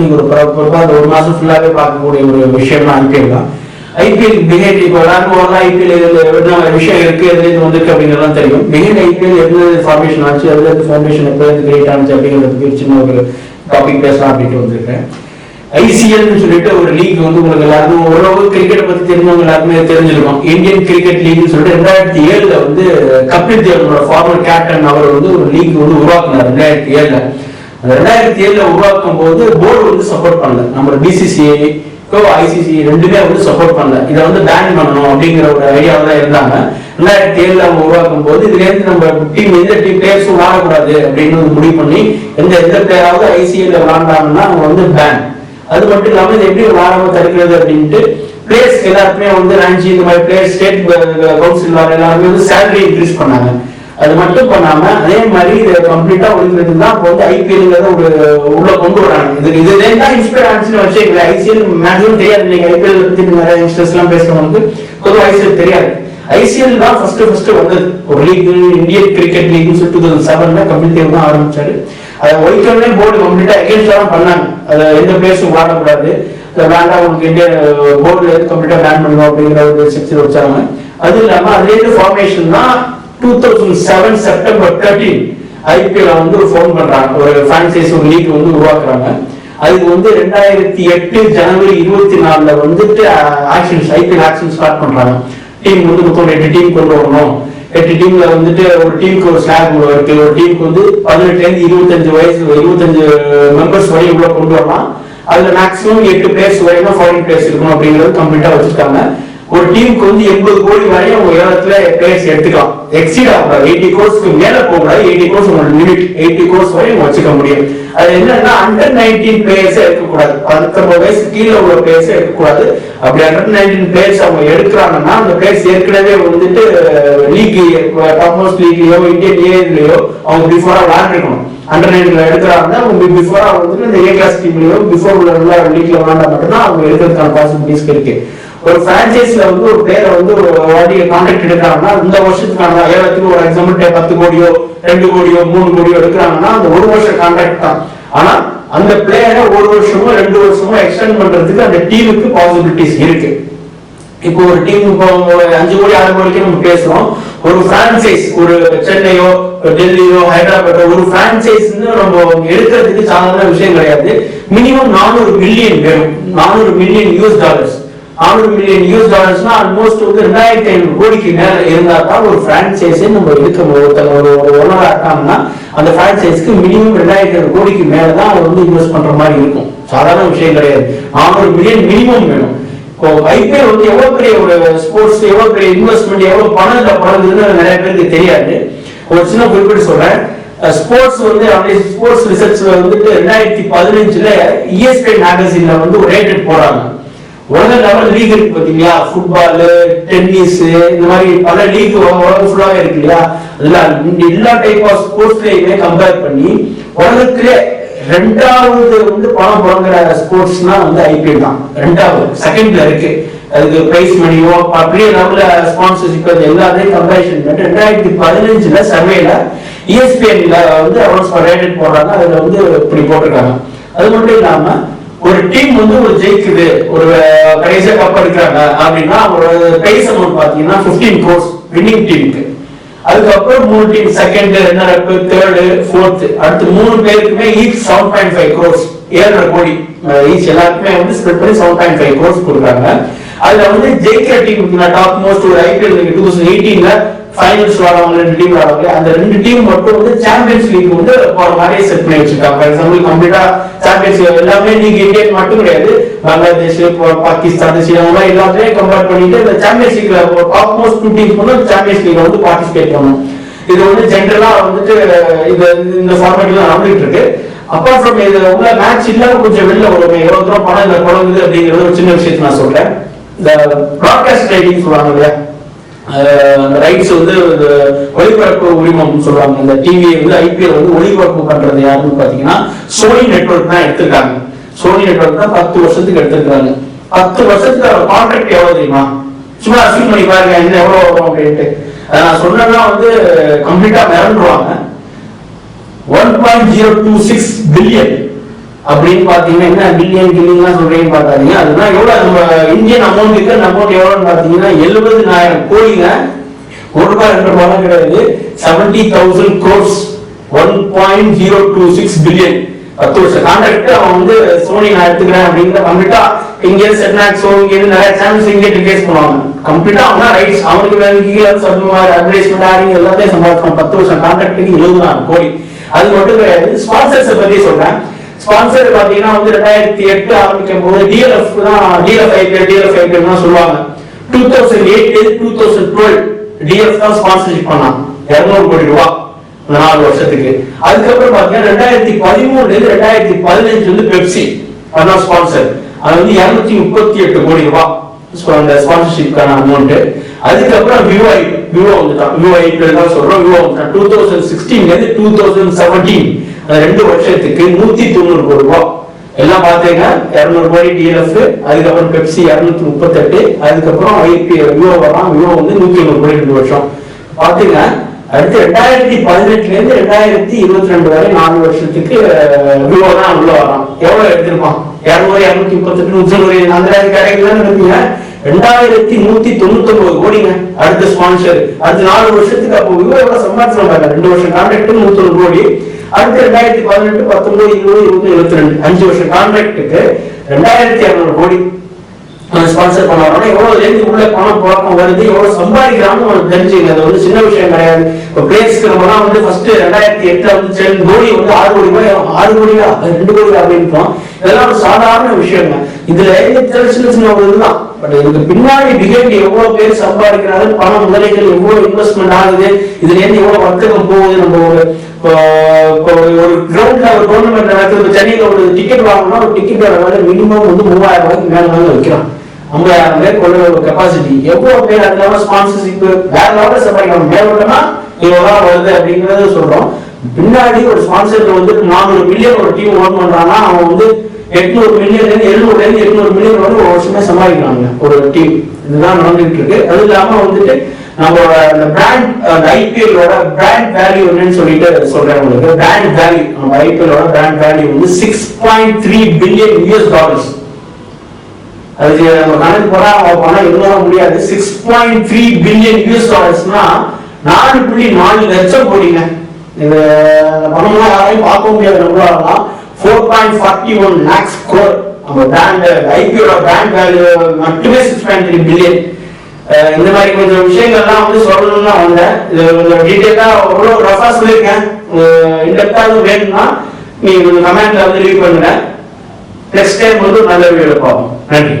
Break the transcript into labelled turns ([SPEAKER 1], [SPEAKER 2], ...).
[SPEAKER 1] நீங்க ஒரு ப்ராப்பரா அந்த ஒரு மாசம் ஃபுல்லாவே பார்க்கக்கூடிய ஒரு விஷயம் ஐபிஎல் தான் ஐபிஎல் பிஹைண்ட் இப்போ எல்லாருக்கும் ஐபிஎல் என்ன விஷயம் இருக்கு எதுல இது வந்திருக்கு அப்படிங்கிறதுலாம் தெரியும். பிஹைண்ட் ஐபிஎல் எந்த ஃபார்மேஷன் ஆச்சு அதுல இருந்து ஃபார்மேஷன் எப்போ இருந்து கிரியேட் ஆனிச்சு அப்படிங்கிறதுக்கு சின்ன ஒரு டாபிக் பேசலாம் அப்படின்ட்டு வந்திருக்கேன். ஐசிஎல்னு சொல்லிட்டு ஒரு லீக் வந்து உங்களுக்கு எல்லாருக்கும் ஓரளவு கிரிக்கெட் பத்தி தெரிஞ்சவங்க எல்லாருக்குமே தெரிஞ்சிருக்கும். இந்தியன் கிரிக்கெட் லீக்னு சொல்லிட்டு ரெண்டாயிரத்தி ஏழுல வந்து கபில் தேவனோட ஃபார்மர் கேப்டன் அவர் வந்து ஒரு லீக் வந்து உருவாக்குனார். ரெண்டாயிரத்தி ஏழுல. ரெண்டாயிரத்தி ஏழுல உருவாக்கும் போது போர்டு வந்து சப்போர்ட் பண்ணல. நம்ம பிசிசிஐ ஐசிசி ரெண்டுமே வந்து சப்போர்ட் பண்ணல. இதை வந்து பேன் பண்ணணும் அப்படிங்கிற ஒரு ஐடியாவில் தான் இருந்தாங்க. ரெண்டாயிரத்தி ஏழுல அவங்க உருவாக்கும் போது இதுலேருந்து நம்ம டீம் எந்த டீம் பிளேயர்ஸும் விளாடக்கூடாது அப்படின்னு முடிவு பண்ணி எந்த எந்த பிளேயராவது ஐசிஎல்ல விளாண்டாங்கன்னா அவங்க வந்து பேன் அது மட்டும் இல்லாமல் இது எப்படி விளாடாம தடுக்கிறது அப்படின்ட்டு பிளேயர்ஸ் எல்லாருக்குமே வந்து ரஞ்சி இந்த மாதிரி பிளேயர்ஸ் ஸ்டேட் கவுன்சில் எல்லாருமே வந்து சேலரி இன்க்ரீஸ் பண்ணாங்க. அது மட்டும் பண்ணாம அதே மாதிரி இதை கம்ப்ளீட்டா ஒழுங்கிறது தான் இப்போ வந்து ஐபிஎல்ங்கிறத ஒரு உள்ள கொண்டு வராங்க. இது இதுல தான் இன்ஸ்பயர் ஆச்சுன்னு எங்களுக்கு ஐசிஎல் மேக்ஸிமம் தெரியாது. நீங்க ஐபிஎல் பத்தி நிறைய யங்ஸ்டர்ஸ் எல்லாம் பேசுறவங்களுக்கு பொதுவாக ஐசிஎல் தெரியாது. ஐசிஎல் தான் ஃபர்ஸ்ட் ஃபர்ஸ்ட் வந்தது. ஒரு லீக் இந்தியன் கிரிக்கெட் லீக் சொல்லி டூ தௌசண்ட் செவன்ல கம்ப்ளீட் தான் ஆரம்பிச்சாரு. அதை ஒய்க்கமே போர்டு கம்ப்ளீட்டா எகேன்ஸ்ட் தான் பண்ணாங்க. அதை எந்த பிளேஸும் விளாடக்கூடாது. வேண்டாம் உங்களுக்கு இந்தியா போர்டு கம்ப்ளீட்டா பேன் பண்ணுவோம் அப்படிங்கிற ஒரு செக்ஷன் வச்சாங்க. அது இல்லாம அதே ஃபார்மேஷன் தான் two thousand seven September thirteen IPL வந்து ஒரு ஃபோன் பண்றாங்க. ஒரு ஃபிரான்சைஸ் ஒரு லீக் வந்து உருவாக்குறாங்க. அதுக்கு வந்து ரெண்டாயிரத்தி எட்டு ஜனவரி இருபத்தி நாலுல வந்துட்டு ஆக்ஷன்ஸ் ஐபிஎல் ஆக்ஷன் ஸ்டார்ட் பண்றாங்க. டீம் வந்து மொத்தம் எட்டு டீம் கொண்டு வரணும். எட்டு டீம்ல வந்துட்டு ஒரு டீமுக்கு ஒரு ஸ்லாக் இருக்கு ஒரு டீமுக்கு வந்து பதினெட்டுல இருந்து இருபத்தஞ்சு வயசு இருபத்தஞ்சு மெம்பர்ஸ் வரை உள்ள கொண்டு வரலாம். அதுல மேக்ஸிமம் எட்டு பிளேயர்ஸ் வரைக்கும் ஃபாரின் பிளேயர்ஸ் இருக்கணும் அப்படிங்கிறது கம்ப்ளீட்டா வச்சிருக்காங்க. ஒரு டீமுக்கு வந்து எண்பது கோடி வரையும் அவங்க இடத்துல பிளேயர்ஸ் எடுத்துக்கலாம். எக்ஸீட் ஆகக்கூடாது. எயிட்டி கோர்ஸ்க்கு மேல போகக்கூடாது. எயிட்டி கோர்ஸ் உங்களோட லிமிட் எயிட்டி கோர்ஸ் வரையும் வச்சுக்க முடியும். அது என்னன்னா அண்டர் நைன்டீன் பிளேயர்ஸ் எடுக்கக்கூடாது. பத்தொன்பது வயசு கீழே உள்ள பிளேயர்ஸ் எடுக்கக்கூடாது. அப்படி அண்டர் நைன்டீன் பிளேயர்ஸ் அவங்க எடுக்கிறாங்கன்னா அந்த பிளேயர்ஸ் ஏற்கனவே வந்துட்டு லீக் டாப் மோஸ்ட் லீக்லயோ இந்தியன் ஏரியாலயோ அவங்க பிஃபோரா விளையாண்டுருக்கணும். அண்டர் நைன்ல எடுக்கிறாங்கன்னா அவங்க பிஃபோரா வந்துட்டு இந்த ஏ கிளாஸ் டீம்லயோ பிஃபோர் உள்ள லீக்ல விளையாண்டா மட்டும்தான் அவங்க எடுக்கிறதுக்கான பாசிபிலிட்டிஸ் இருக்கு. ஒரு பிரான்சைஸ்ல வந்து ஒரு பேரை வந்து ஒரு வாட்டி கான்ட்ராக்ட் எடுக்கிறாங்கன்னா இந்த வருஷத்துக்கான ஏலத்துக்கு ஒரு எக்ஸாம்பிள் பத்து கோடியோ ரெண்டு கோடியோ மூணு கோடியோ எடுக்கிறாங்கன்னா அந்த ஒரு வருஷம் கான்ட்ராக்ட் தான். ஆனா அந்த பிளேயரை ஒரு வருஷமோ ரெண்டு வருஷமோ எக்ஸ்டெண்ட் பண்றதுக்கு அந்த டீமுக்கு பாசிபிலிட்டிஸ் இருக்கு. இப்போ ஒரு டீம் இப்போ அஞ்சு கோடி ஆறு கோடிக்கு நம்ம பேசுறோம். ஒரு பிரான்சைஸ் ஒரு சென்னையோ டெல்லியோ ஹைதராபாத்தோ ஒரு பிரான்சைஸ் நம்ம எடுக்கிறதுக்கு சாதாரண விஷயம் கிடையாது. மினிமம் நானூறு மில்லியன் வேணும். நானூறு மில்லியன் யூஎஸ் டாலர்ஸ் நானூறு மில்லியன் யூஎஸ் டாலர்ஸ்னா ஆல்மோஸ்ட் வந்து ரெண்டாயிரத்தி ஐநூறு கோடிக்கு மேல இருந்தா தான் ஒரு பிரான்சைஸே நம்ம எடுக்க ஒருத்தங்க ஒரு ஒரு ஓனரா இருக்காங்கன்னா அந்த பிரான்சைஸ்க்கு மினிமம் ரெண்டாயிரத்தி ஐநூறு கோடிக்கு மேல தான் அவர் வந்து இன்வெஸ்ட் பண்ற மாதிரி இருக்கும். சாதாரண விஷயம் கிடையாது. நானூறு மில்லியன் மினிமம் வேணும். இப்போ ஐபிஎல் வந்து எவ்வளவு பெரிய ஒரு ஸ்போர்ட்ஸ் எவ்வளவு பெரிய இன்வெஸ்ட்மெண்ட் எவ்வளவு பணம் இல்ல பணம் நிறைய பேருக்கு தெரியாது. ஒரு சின்ன குறிப்பிட்டு சொல்றேன். ஸ்போர்ட்ஸ் வந்து அப்படியே ஸ்போர்ட்ஸ் ரிசர்ச்ல வந்துட்டு ரெண்டாயிரத்தி பதினஞ்சுல இஎஸ்பி மேகசின்ல வந்து ஒரு ரேட்டட் போறாங்க உலக லெவல் லீக் இருக்கு பாத்தீங்களா? ஃபுட்பால் டென்னிஸ் இந்த மாதிரி பல லீக் உலகம் ஃபுல்லாவே இருக்கு இல்லையா? அதுல எல்லா டைப் ஆஃப் ஸ்போர்ட்ஸ்லயுமே கம்பேர் பண்ணி உலகத்திலே ரெண்டாவது வந்து பணம் புழங்குற ஸ்போர்ட்ஸ்னா வந்து ஐபிஎல் தான். ரெண்டாவது செகண்ட்ல இருக்கு. அதுக்கு பிரைஸ் மணியோ அப்படியே லெவல்ல ஸ்பான்சர்ஷிப் அது எல்லாமே கம்பேரிஷன் பண்ணி ரெண்டாயிரத்தி பதினஞ்சுல சர்வேல இஎஸ்பிஎன்ல வந்து அனௌன்ஸ் ரேட்டட் போடுறாங்க. அதுல வந்து இப்படி போட்டிருக்காங்க. அது மட்டும் இல்லாம ஒரு டீம் வந்து ஒரு ஜெயிக்குது ஒரு கடைசியா கப் எடுக்கிறாங்க அப்படின்னா ஒரு பிரைஸ் அமௌண்ட் பாத்தீங்கன்னா 15 கோர்ஸ் வின்னிங் டீமுக்கு அதுக்கப்புறம் மூணு team second runner up third fourth அடுத்து மூணு பேருக்குமே each seven point five crores ஏழரை கோடி. ஈச் எல்லாருக்குமே வந்து ஸ்ப்ரெட் பண்ணி செவன் பாயிண்ட் ஃபைவ் கோர்ஸ் கொடுக்குறாங்க. அதுல வந்து ஜெயிக்கிற டீம் டாப் மோஸ்ட் ஒரு ஐபிஎல் டூ தௌசண்ட் எயிட்டீன்ல ஃபைனல்ஸ் வரவங்க ரெண்டு டீம் வராங்க அந்த ரெண்டு டீம் மட்டும் வந்து சாம்பியன்ஸ் லீக் வந்து போற மாதிரியே செட் பண்ணி வச்சிருக்காங்க. ஃபார் எக்ஸாம்பிள் கம்ப்ளீட்டா சாம்பியன்ஸ் எல்லாமே நீங்க இந்தியன் மட்டும் கிடையாது. பங்களாதேஷ் பாகிஸ்தான் ஸ்ரீலங்கா எல்லாத்தையும் கம்பேர் பண்ணிட்டு இந்த சாம்பியன்ஸ் லீக்ல டாப் மோஸ்ட் டூ டீம்ஸ் வந்து சாம்பியன்ஸ் லீக்ல வந்து பார்ட்டிசிபேட் பண்ணணும். இது வந்து ஜென்ரலா வந்துட்டு இது இந்த ஃபார்மேட்ல நடந்துட்டு இருக்கு. அப்பார்ட் ஃப்ரம் இது உள்ள மேட்ச் இல்லாம கொஞ்சம் வெளில வரும். எவ்வளவு தூரம் பணம் இந்த குழந்தை அப்படிங்கிறது ஒரு சின்ன விஷயத்தை நான் சொல்றேன். இந்த ப்ராட்காஸ்ட் ரைட்டிங் சொல்லுவாங்க இல்லையா? அந்த ரைட்ஸ் வந்து இந்த ஒளிபரப்பு உரிமம் சொல்லுவாங்க. இந்த டிவி வந்து ஐபிஎல் வந்து ஒளிபரப்பு பண்றது யாருன்னு பாத்தீங்கன்னா சோனி நெட்வொர்க் தான் எடுத்திருக்காங்க. சோனி நெட்வொர்க் தான் பத்து வருஷத்துக்கு எடுத்திருக்காங்க பத்து வருஷத்துக்கு கான்ட்ராக்ட் எவ்வளவு தெரியுமா? சும்மா அசியூம் பண்ணி பாருங்க என்ன எவ்வளவு வரும் அப்படின்ட்டு. நான் சொன்னா வந்து கம்ப்ளீட்டா மிரண்டுருவாங்க. One point zero two six billion அப்படின்னு பாத்தீங்கன்னா என்ன பில்லியன் கில்லியன்லாம் சொல்றீங்கன்னு பார்த்தாதீங்க அதுதான் எவ்வளவு நம்ம இந்தியன் அமௌண்ட் இருக்கிற அமௌண்ட் எவ்வளவுன்னு பாத்தீங்கன்னா எழுபதுனாயிரம் கோடிங்க. ஒரு ரூபாய் ரெண்டு ரூபாய் கிடையாது. Seventy thousand crores one point zero two six billion பத்து வருஷம் கான்ட்ராக்ட் அவன் வந்து சோனி நான் எடுத்துக்கிறேன் அப்படிங்கிற கம்ப்ளீட்டா இங்கே செட்நாக்ஸோ இங்க இருந்து நிறைய சேனல்ஸ் இங்கே கேஸ் பண்ணுவாங்க. கம்ப்ளீட்டா அவனா ரைட்ஸ் அவனுக்கு வேணும் கீழே சப்மார் அட்வர்டைஸ்மெண்ட் ஆடிங் எல்லாத்தையும் சம்பாதிப்பான் பத்து வருஷம் கான்ட்ராக்டுக்கு எழுபதாயிரம் கோடி. அது மட்டும் கிடையாது ஸ்பான்சர்ஸ் பத்தி சொல்றேன். ஸ்பான்சர் பாத்தீங்கன்னா வந்து ரெண்டாயிரத்தி எட்டு ஆரம்பிக்கும் போது டிஎல்எஃப் தான் டிஎல்எஃப் ஐபிஎல் டிஎல்எஃப் ஐபிஎல் தான் சொல்லுவாங்க. Two thousand eight two thousand twelve DF தான் ஸ்பான்சர்ஷிப் பண்ணாங்க. இருநூறு கோடி ரூபா அந்த நாலு வருஷத்துக்கு. அதுக்கப்புறம் பாத்தீங்கன்னா ரெண்டாயிரத்தி பதிமூணுல இருந்து ரெண்டாயிரத்தி பதினஞ்சு வந்து பெப்சி அதான் ஸ்பான்சர் அது வந்து இருநூத்தி முப்பத்தி எட்டு கோடி ரூபா அந்த ஸ்பான்சர்ஷிப்கான அமௌண்ட் அதுக்கப்புறம் விவோ விவோ வந்துட்டான். விவோ ஐபிஎல் தான் சொல்றோம். விவோ வந்துட்டான். டூ தௌசண்ட் சிக்ஸ்டீன்ல இருந்து டூ தௌசண்ட் செவன்டீன் ரெண்டு வருஷத்துக்கு நூத்தி தொண்ணூறு கோடி ரூபாய். எல்லாம் பார்த்தீங்கன்னா இருநூறு ரூபாய் டிஎல்எஃப் அதுக்கப்புறம் பெப்சி இருநூத்தி முப்பத்தெட்டு அதுக்கப்புறம் ஐபி விவோ வரலாம். விவோ வந்து நூத்தி தொண்ணூறு ரூபாய் ரெண்டு வருஷம். பார்த்தீங்கன்னா அடுத்து ரெண்டாயிரத்தி பதினெட்டுல இருந்து ரெண்டாயிரத்தி இருபத்தி ரெண்டு வரை நாலு வருஷத்துக்கு விவோ தான் உள்ள வரலாம். எவ்வளவு எடுத்திருப்பான்? இருநூறு இருநூத்தி முப்பத்தெட்டு நூத்தி தொண்ணூறு அந்த கேட்டகரி இருப்பீங்க ரெண்டாயிரத்தி நூத்தி தொண்ணூத்தி ஒன்பது கோடிங்க. அடுத்த ஸ்பான்சர் அடுத்த நாலு வருஷத்துக்கு அப்போ விவோ சம்பாதிச்சு பாருங்க. ரெண்டு வருஷம் கான்ட்ராக்ட் நூத்தி ஒரு கோடி. அடுத்து ரெண்டாயிரத்தி பதினெட்டு பத்தொன்பது இருபது இருபத்தி இருபத்தி ரெண்டு அஞ்சு வருஷம் கான்ட்ராக்டுக்கு ரெண்டாயிரத்தி இருநூறு கோடி. ஸ்பான்சர் பண்ணுவாங்க எவ்வளவு லேந்து உள்ள பணம் புழக்கம் வருது எவ்வளவு சம்பாதிக்கிறான்னு உங்களுக்கு தெரிஞ்சுங்க அது வந்து சின்ன விஷயம் கிடையாது. இப்போ பிளேஸ்க்கு நம்மலாம் வந்து ஃபர்ஸ்ட் ரெண்டாயிரத்தி எட்டுல வந்து சரி கோடி வந்து ஆறு கோடி ரூபாய் ஆறு கோடி ரெண்டு கோடி அப்படின்றோம் இதெல்லாம் ஒரு சாதாரண விஷயங்க. இதுல சின்ன சின்ன சின்ன ஒரு இதுதான். பட் இதுக்கு பின்னாடி பிஹேவி எவ்வளவு பேர் சம்பாதிக்கிறாங்க பணம் முதலீடுகள் எவ்வளவு இன்வெஸ்ட்மெண்ட் ஆகுது இதுல இருந்து எவ்வளவு வர்த்தகம் போகுது நம்ம ஒரு ஒரு கிரவுண்ட்ல ஒரு டோர்னமெண்ட் நடக்குது சென்னையில ஒரு டிக்கெட் வாங்கணும்னா ஒரு டிக்கெட்டோட விலை மினிமம் வந்து மூவாயிரம் ரூபாய்க்கு மேல மேல வைக்கிறோம் ஐம்பதாயிரம் பேர் கொள்ள ஒரு கெப்பாசிட்டி எவ்வளவு பேர் அது இல்லாம ஸ்பான்சர்ஷிப் வேற லெவலில் சம்பாதிக்கணும். மேலோட்டமா இவ்வளவு வருது அப்படிங்கறத சொல்றோம். பின்னாடி ஒரு ஸ்பான்சர் வந்து நானூறு மில்லியன் ஒரு டீம் ஓன் பண்றான்னா அவன் வந்து எட்நூறு மில்லியன்ல இருந்து எழுநூறுல இருந்து எட்நூறு மில்லியன் வந்து ஒரு வருஷமே சம்பாதிக்கிறாங்க ஒரு டீம் இதுதான் நடந்துட்டு இருக்கு அது இல்லாம வந்துட்டு நம்மளோட அந்த பிராண்ட் அந்த ஐபிஎல்லோட பிராண்ட் வேல்யூ என்னன்னு சொல்லிட்டு சொல்றேன் உங்களுக்கு. பிராண்ட் வேல்யூ நம்ம ஐபிஎல்லோட பிராண்ட் வேல்யூ வந்து six point three billion US dollars அதுக்கு நம்ம கணக்கு போனா அவங்க பணம் எதுவும் முடியாது. Six point three billion US டாலர்ஸ்னா நாலு புள்ளி நாலு லட்சம் கோடிங்க. இது பணம்லாம் யாரையும் பார்க்க முடியாது. நம்மளாலாம் four point forty one lakhs crore நம்ம பிராண்ட் ஐபியோட பிராண்ட் வேல்யூ மட்டுமே சிக்ஸ் பாயிண்ட் த்ரீ பில்லியன் இந்த மாதிரி கொஞ்சம் விஷயங்கள்லாம் வந்து சொல்லணும்னு தான் வந்தேன் இது கொஞ்சம் டீட்டெயிலாக அவ்வளோ ரஃபாக சொல்லியிருக்கேன். இன்டெப்தா வேணும்னா நீங்கள் கொஞ்சம் கமெண்ட்ல வந்து லீவ் பண்ணுங்க. நெக்ஸ்ட் டைம் வந்து நல்ல வீடியோ பார்ப்போம். நன்றி.